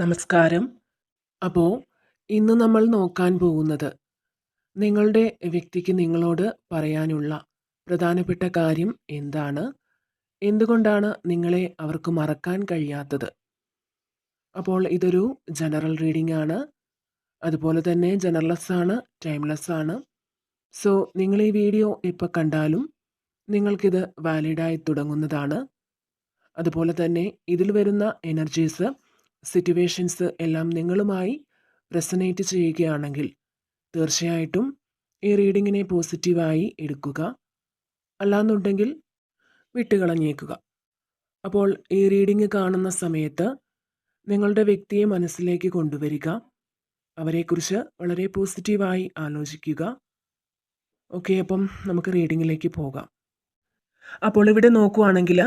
നമസ്കാരം. അപ്പോൾ ഇന്ന് നമ്മൾ നോക്കാൻ പോകുന്നത് നിങ്ങളുടെ വ്യക്തിക്ക് നിങ്ങളോട് പറയാനുള്ള പ്രധാനപ്പെട്ട കാര്യം എന്താണ്? എന്തുകൊണ്ടാണ് നിങ്ങളെ അവർക്ക് മറക്കാൻ കഴിയാത്തത്? അപ്പോൾ ഇതൊരു ജനറൽ റീഡിംഗ് ആണ്. അതുപോലെ തന്നെ ജനറൽസ് ആണ് ടൈംലെസ് ആണ്. സോ നിങ്ങൾ ഈ വീഡിയോ ഇപ്പോൾ കണ്ടാലും നിങ്ങൾക്കിത് വാലിഡായി തുടങ്ങുന്നതാണ്. അതുപോലെ തന്നെ ഇതിൽ വരുന്ന എനർജീസ് സിറ്റുവേഷൻസ് എല്ലാം നിങ്ങളുമായി റെസനേറ്റ് ചെയ്യുകയാണെങ്കിൽ തീർച്ചയായിട്ടും ഈ റീഡിങ്ങിനെ പോസിറ്റീവായി എടുക്കുക. അല്ലാന്നുണ്ടെങ്കിൽ വിട്ടുകളഞ്ഞേക്കുക. അപ്പോൾ ഈ റീഡിങ് കാണുന്ന സമയത്ത് നിങ്ങളുടെ വ്യക്തിയെ മനസ്സിലേക്ക് കൊണ്ടുവരിക. അവരെക്കുറിച്ച് വളരെ പോസിറ്റീവായി ആലോചിക്കുക. ഓക്കെ അപ്പം നമുക്ക് റീഡിങ്ങിലേക്ക് പോകാം. അപ്പോൾ ഇവിടെ നോക്കുവാണെങ്കിൽ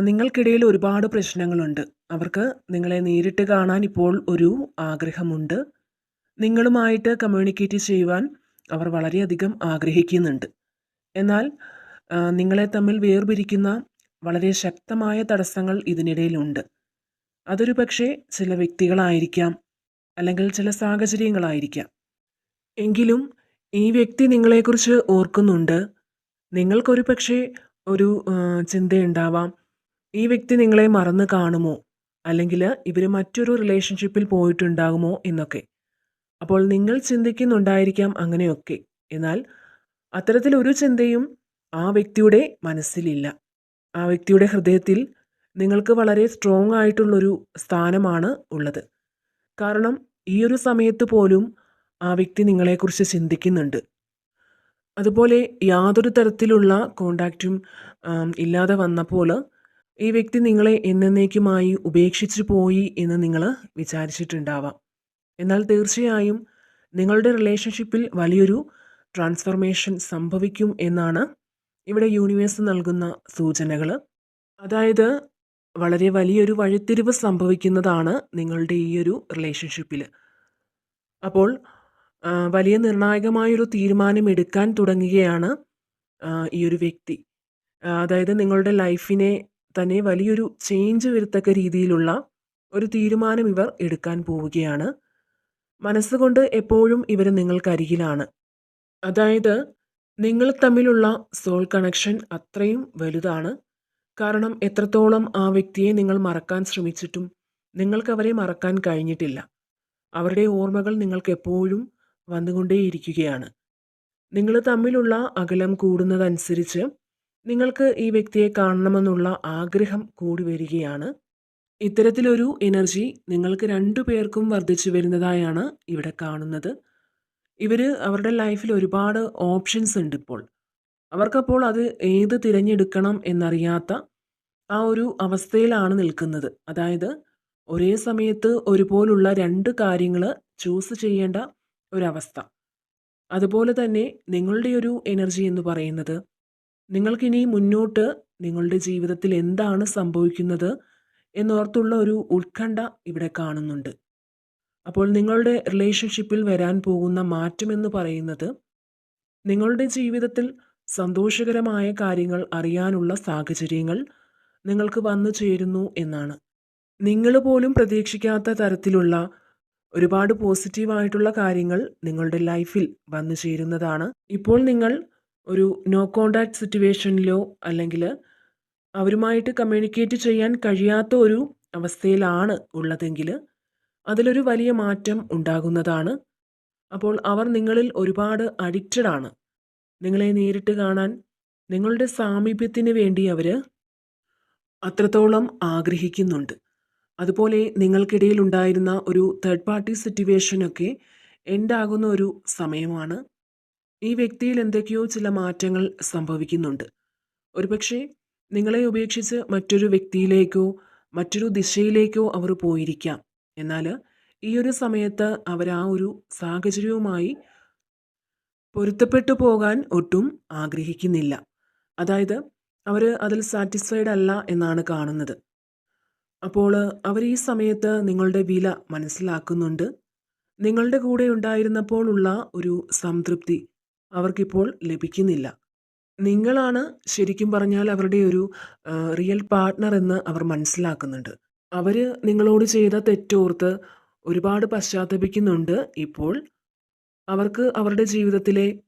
നിങ്ങൾക്കിടയിൽ ഒരുപാട് പ്രശ്നങ്ങളുണ്ട്. അവർക്ക് നിങ്ങളെ നേരിട്ട് കാണാൻ ഇപ്പോൾ ഒരു ആഗ്രഹമുണ്ട്. നിങ്ങളുമായിട്ട് കമ്മ്യൂണിക്കേറ്റ് ചെയ്യുവാൻ അവർ വളരെയധികം ആഗ്രഹിക്കുന്നുണ്ട്. എന്നാൽ നിങ്ങളെ തമ്മിൽ വേർപിരിക്കുന്ന വളരെ ശക്തമായ തടസ്സങ്ങൾ ഇതിനിടയിലുണ്ട്. അതൊരു പക്ഷേ ചില വ്യക്തികളായിരിക്കാം അല്ലെങ്കിൽ ചില സാഹചര്യങ്ങളായിരിക്കാം. എങ്കിലും ഈ വ്യക്തി നിങ്ങളെക്കുറിച്ച് ഓർക്കുന്നുണ്ട്. നിങ്ങൾക്കൊരു പക്ഷേ ഒരു ചിന്തയുണ്ടാവാം. ഈ വ്യക്തി നിങ്ങളെ മറന്നു കാണുമോ? അല്ലെങ്കിൽ ഇവർ മറ്റൊരു റിലേഷൻഷിപ്പിൽ പോയിട്ടുണ്ടാകുമോ എന്നൊക്കെ. അപ്പോൾ നിങ്ങൾ ചിന്തിക്കുന്നുണ്ടായിരിക്കാം അങ്ങനെയൊക്കെ. എന്നാൽ അത്തരത്തിലൊരു ചിന്തയും ആ വ്യക്തിയുടെ മനസ്സിലില്ല. ആ വ്യക്തിയുടെ ഹൃദയത്തിൽ നിങ്ങൾക്ക് വളരെ സ്ട്രോങ് ആയിട്ടുള്ളൊരു സ്ഥാനമാണ് ഉള്ളത്. കാരണം ഈ ഒരു സമയത്ത് പോലും ആ വ്യക്തി നിങ്ങളെക്കുറിച്ച് ചിന്തിക്കുന്നുണ്ട്. അതുപോലെ യാതൊരു തരത്തിലുള്ള കോണ്ടാക്റ്റും ഇല്ലാതെ വന്നപ്പോൾ ഈ വ്യക്തി നിങ്ങളെ എന്നേക്കുമായി ഉപേക്ഷിച്ചു പോയി എന്ന് നിങ്ങൾ വിചാരിച്ചിട്ടുണ്ടാവാം. എന്നാൽ തീർച്ചയായും നിങ്ങളുടെ റിലേഷൻഷിപ്പിൽ വലിയൊരു ട്രാൻസ്ഫർമേഷൻ സംഭവിക്കും എന്നാണ് ഇവിടെ യൂണിവേഴ്സ് നൽകുന്ന സൂചനകൾ അതായത് വളരെ വലിയൊരു വഴിത്തിരിവ് സംഭവിക്കുന്നതാണ് നിങ്ങളുടെ ഈ ഒരു റിലേഷൻഷിപ്പിൽ അപ്പോൾ വലിയ നിർണായകമായൊരു തീരുമാനം എടുക്കാൻ തുടങ്ങുകയാണ് ഈ ഒരു വ്യക്തി. അതായത് നിങ്ങളുടെ ലൈഫിനെ തന്നെ വലിയൊരു ചേഞ്ച് വരുത്തക്ക രീതിയിലുള്ള ഒരു തീരുമാനം ഇവർ എടുക്കാൻ പോവുകയാണ്. മനസ്സുകൊണ്ട് എപ്പോഴും ഇവർ നിങ്ങൾക്കരികിലാണ്. അതായത് നിങ്ങൾ തമ്മിലുള്ള സോൾ കണക്ഷൻ അത്രയും വലുതാണ്. കാരണം എത്രത്തോളം ആ വ്യക്തിയെ നിങ്ങൾ മറക്കാൻ ശ്രമിച്ചിട്ടും നിങ്ങൾക്ക് അവരെ മറക്കാൻ കഴിഞ്ഞിട്ടില്ല. അവരുടെ ഓർമ്മകൾ നിങ്ങൾക്ക് എപ്പോഴും വന്നുകൊണ്ടേയിരിക്കുകയാണ്. നിങ്ങൾ തമ്മിലുള്ള അകലം കൂടുന്നതനുസരിച്ച് നിങ്ങൾക്ക് ഈ വ്യക്തിയെ കാണണമെന്നുള്ള ആഗ്രഹം കൂടി വരികയാണ്. ഇത്തരത്തിലൊരു എനർജി നിങ്ങൾക്ക് രണ്ടു പേർക്കും വർദ്ധിച്ചു വരുന്നതായാണ് ഇവിടെ കാണുന്നത്. ഇവർ അവരുടെ ലൈഫിൽ ഒരുപാട് ഓപ്ഷൻസ് ഉണ്ട് ഇപ്പോൾ. അവർക്കപ്പോൾ അത് ഏത് തിരഞ്ഞെടുക്കണം എന്നറിയാത്ത ആ ഒരു അവസ്ഥയിലാണ് നിൽക്കുന്നത്. അതായത് ഒരേ സമയത്ത് ഒരുപോലുള്ള രണ്ട് കാര്യങ്ങൾ ചൂസ് ചെയ്യേണ്ട ഒരവസ്ഥ. അതുപോലെ തന്നെ നിങ്ങളുടെ ഒരു എനർജി എന്ന് പറയുന്നത് നിങ്ങൾക്കിനി മുന്നോട്ട് നിങ്ങളുടെ ജീവിതത്തിൽ എന്താണ് സംഭവിക്കുന്നത് എന്നോർത്തുള്ള ഒരു ഉത്കണ്ഠ ഇവിടെ കാണുന്നുണ്ട്. അപ്പോൾ നിങ്ങളുടെ റിലേഷൻഷിപ്പിൽ വരാൻ പോകുന്ന മാറ്റമെന്ന് പറയുന്നത് നിങ്ങളുടെ ജീവിതത്തിൽ സന്തോഷകരമായ കാര്യങ്ങൾ അറിയാനുള്ള സാഹചര്യങ്ങൾ നിങ്ങൾക്ക് വന്നു ചേരുന്നു എന്നാണ്. നിങ്ങൾ പോലും പ്രതീക്ഷിക്കാത്ത തരത്തിലുള്ള ഒരുപാട് പോസിറ്റീവായിട്ടുള്ള കാര്യങ്ങൾ നിങ്ങളുടെ ലൈഫിൽ വന്നു ചേരുന്നതാണ്. ഇപ്പോൾ നിങ്ങൾ ഒരു നോ കോണ്ടാക്ട് സിറ്റുവേഷനിലോ അല്ലെങ്കിൽ അവരുമായിട്ട് കമ്മ്യൂണിക്കേറ്റ് ചെയ്യാൻ കഴിയാത്ത ഒരു അവസ്ഥയിലാണ് ഉള്ളതെങ്കിൽ അതിലൊരു വലിയ മാറ്റം ഉണ്ടാകുന്നതാണ്. അപ്പോൾ അവർ നിങ്ങളിൽ ഒരുപാട് അഡിക്റ്റഡ് ആണ്. നിങ്ങളെ നേരിട്ട് കാണാൻ നിങ്ങളുടെ സാമീപ്യത്തിന് വേണ്ടി അവർ അത്രത്തോളം ആഗ്രഹിക്കുന്നുണ്ട്. അതുപോലെ നിങ്ങൾക്കിടയിൽ ഉണ്ടായിരുന്ന ഒരു തേർഡ് പാർട്ടി സിറ്റുവേഷനൊക്കെ എൻഡാകുന്ന ഒരു സമയമാണ്. ഈ വ്യക്തിയിൽ എന്തൊക്കെയോ ചില മാറ്റങ്ങൾ സംഭവിക്കുന്നുണ്ട്. ഒരുപക്ഷെ നിങ്ങളെ ഉപേക്ഷിച്ച് മറ്റൊരു വ്യക്തിയിലേക്കോ മറ്റൊരു ദിശയിലേക്കോ അവർ പോയിരിക്കാം. എന്നാൽ ഈ ഒരു സമയത്ത് അവർ ആ ഒരു സാഹചര്യവുമായി പൊരുത്തപ്പെട്ടു പോകാൻ ഒട്ടും ആഗ്രഹിക്കുന്നില്ല. അതായത് അവർ അതിൽ സാറ്റിസ്ഫൈഡ് അല്ല എന്നാണ് കാണുന്നത്. അപ്പോൾ അവർ ഈ സമയത്ത് നിങ്ങളുടെ വില മനസ്സിലാക്കുന്നുണ്ട്. നിങ്ങളുടെ കൂടെ ഉണ്ടായിരുന്നപ്പോൾ ഉള്ള ഒരു സംതൃപ്തി അവർക്കിപ്പോൾ ലഭിക്കുന്നില്ല നിങ്ങളാണ് ശരിക്കും പറഞ്ഞാൽ അവരുടെ ഒരു റിയൽ പാർട്ട്ണർ എന്ന് അവർ മനസ്സിലാക്കുന്നുണ്ട് അവർ നിങ്ങളോട് ചെയ്ത തെറ്റോർത്ത് ഒരുപാട് പശ്ചാത്തപിക്കുന്നുണ്ട് ഇപ്പോൾ. അവർക്ക് അവരുടെ ജീവിതത്തിലെ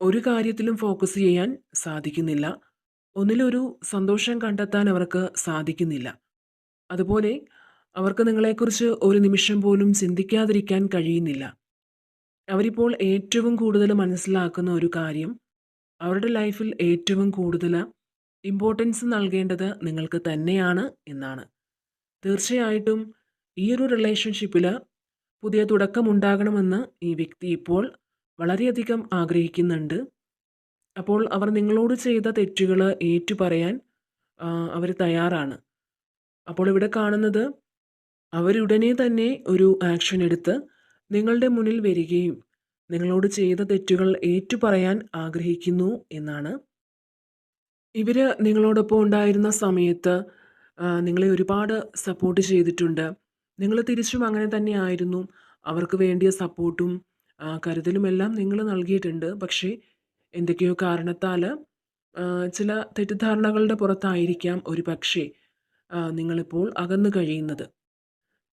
ഒരു കാര്യത്തിലും ഫോക്കസ് ചെയ്യാൻ സാധിക്കുന്നില്ല. ഒന്നിലൊരു സന്തോഷം കണ്ടെത്താൻ അവർക്ക് സാധിക്കുന്നില്ല. അതുപോലെ അവർക്ക് നിങ്ങളെക്കുറിച്ച് ഒരു നിമിഷം പോലും ചിന്തിക്കാതിരിക്കാൻ കഴിയുന്നില്ല. അവരിപ്പോൾ ഏറ്റവും കൂടുതൽ മനസ്സിലാക്കുന്ന ഒരു കാര്യം അവരുടെ ലൈഫിൽ ഏറ്റവും കൂടുതൽ ഇമ്പോർട്ടൻസ് നൽകേണ്ടത് നിങ്ങൾക്ക് തന്നെയാണ് എന്നാണ്. തീർച്ചയായിട്ടും ഈ ഒരു റിലേഷൻഷിപ്പിൽ പുതിയ തുടക്കമുണ്ടാകണമെന്ന് ഈ വ്യക്തി ഇപ്പോൾ വളരെയധികം ആഗ്രഹിക്കുന്നുണ്ട്. അപ്പോൾ അവർ നിങ്ങളോട് ചെയ്ത തെറ്റുകൾ ഏറ്റുപറയാൻ അവർ തയ്യാറാണ്. അപ്പോൾ ഇവിടെ കാണുന്നത് അവരുടനെ തന്നെ ഒരു ആക്ഷൻ എടുത്ത് നിങ്ങളുടെ മുന്നിൽ വരികയും നിങ്ങളോട് ചെയ്ത തെറ്റുകൾ ഏറ്റുപറയാൻ ആഗ്രഹിക്കുന്നു എന്നാണ്. ഇവർ നിങ്ങളോടൊപ്പം ഉണ്ടായിരുന്ന സമയത്ത് നിങ്ങളെ ഒരുപാട് സപ്പോർട്ട് ചെയ്തിട്ടുണ്ട്. നിങ്ങൾ തിരിച്ചും അങ്ങനെ തന്നെയായിരുന്നു. അവർക്ക് വേണ്ടിയ സപ്പോർട്ടും കരുതലുമെല്ലാം നിങ്ങൾ നൽകിയിട്ടുണ്ട്. പക്ഷേ എന്തൊക്കെയോ കാരണത്താൽ ചില തെറ്റിദ്ധാരണകളുടെ പുറത്തായിരിക്കാം ഒരു പക്ഷേ നിങ്ങളിപ്പോൾ അകന്നു കഴിയുന്നത്.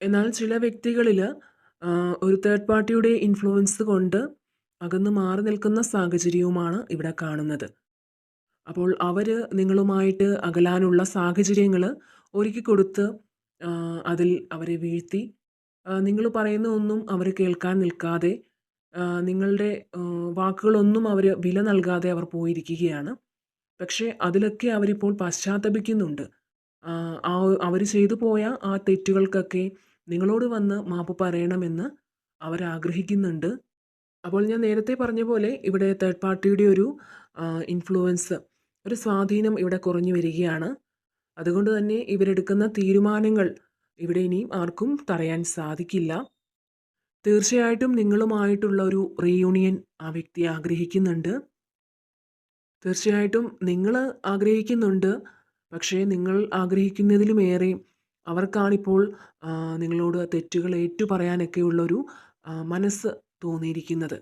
എന്നാൽ ചില വ്യക്തികളിൽ ഒരു തേർഡ് പാർട്ടിയുടെ ഇൻഫ്ലുവൻസ് കൊണ്ട് അകന്ന് മാറി നിൽക്കുന്ന സാഹചര്യവുമാണ് ഇവിടെ കാണുന്നത്. അപ്പോൾ അവർ നിങ്ങളുമായിട്ട് അകലാനുള്ള സാഹചര്യങ്ങൾ ഒരുക്കി കൊടുത്ത് അതിൽ അവരെ വീഴ്ത്തി നിങ്ങൾ പറയുന്ന ഒന്നും അവർ കേൾക്കാൻ നിൽക്കാതെ നിങ്ങളുടെ വാക്കുകളൊന്നും അവർ വില നൽകാതെ അവർ പോയിരിക്കുകയാണ്. പക്ഷേ അതിലൊക്കെ അവരിപ്പോൾ പശ്ചാത്തപിക്കുന്നുണ്ട്. ആ അവർ ചെയ്തു പോയ ആ തെറ്റുകൾക്കൊക്കെ നിങ്ങളോട് വന്ന് മാപ്പ് പറയണമെന്ന് അവരാഗ്രഹിക്കുന്നുണ്ട് അപ്പോൾ ഞാൻ നേരത്തെ പറഞ്ഞ പോലെ ഇവിടെ തേർഡ് പാർട്ടിയുടെ ഒരു ഇൻഫ്ലുവൻസ് ഒരു സ്വാധീനം ഇവിടെ കുറഞ്ഞു വരികയാണ്. അതുകൊണ്ട് തന്നെ ഇവരെടുക്കുന്ന തീരുമാനങ്ങൾ ഇവിടെ ഇനിയും ആർക്കും തടയാൻ സാധിക്കില്ല. തീർച്ചയായിട്ടും നിങ്ങളുമായിട്ടുള്ള ഒരു റീയൂണിയൻ ആ വ്യക്തി ആഗ്രഹിക്കുന്നുണ്ട്. തീർച്ചയായിട്ടും നിങ്ങൾ ആഗ്രഹിക്കുന്നുണ്ട്. പക്ഷേ നിങ്ങൾ ആഗ്രഹിക്കുന്നതിലുമേറെ അവർക്കാണിപ്പോൾ നിങ്ങളോട് തെറ്റുകൾ ഏറ്റുപറയാനൊക്കെയുള്ളൊരു പറയാനൊക്കെയുള്ളൊരു മനസ്സ് തോന്നിയിരിക്കുന്നത്.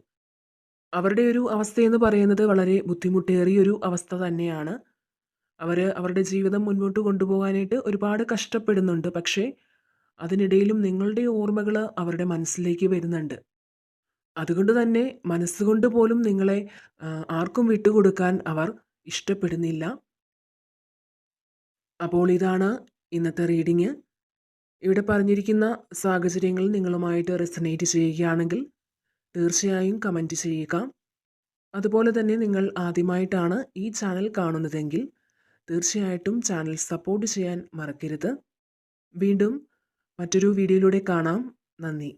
അവരുടെ ഒരു അവസ്ഥയെന്ന് പറയുന്നത് വളരെ ബുദ്ധിമുട്ടേറിയൊരു അവസ്ഥ തന്നെയാണ്. അവർ അവരുടെ ജീവിതം മുന്നോട്ട് കൊണ്ടുപോകാനായിട്ട് ഒരുപാട് കഷ്ടപ്പെടുന്നുണ്ട്. പക്ഷേ അതിനിടയിലും നിങ്ങളുടെ ഓർമ്മകൾ അവരുടെ മനസ്സിലേക്ക് വരുന്നുണ്ട്. അതുകൊണ്ട് തന്നെ മനസ്സുകൊണ്ട് പോലും നിങ്ങളെ ആർക്കും വിട്ടുകൊടുക്കാൻ അവർ ഇഷ്ടപ്പെടുന്നില്ല. അപ്പോൾ ഇതാണ് ഇന്നത്തെ റീഡിങ് ഇവിടെ പറഞ്ഞിരിക്കുന്ന സാഹചര്യങ്ങൾ നിങ്ങളുമായിട്ട് റെസനേറ്റ് ചെയ്യുകയാണെങ്കിൽ തീർച്ചയായും കമന്റ് ചെയ്യുക. അതുപോലെ തന്നെ നിങ്ങൾ ആദ്യമായിട്ടാണ് ഈ ചാനൽ കാണുന്നതെങ്കിൽ തീർച്ചയായിട്ടും ചാനൽ സപ്പോർട്ട് ചെയ്യാൻ മറക്കരുത്. വീണ്ടും മറ്റൊരു വീഡിയോയിലൂടെ കാണാം. നന്ദി.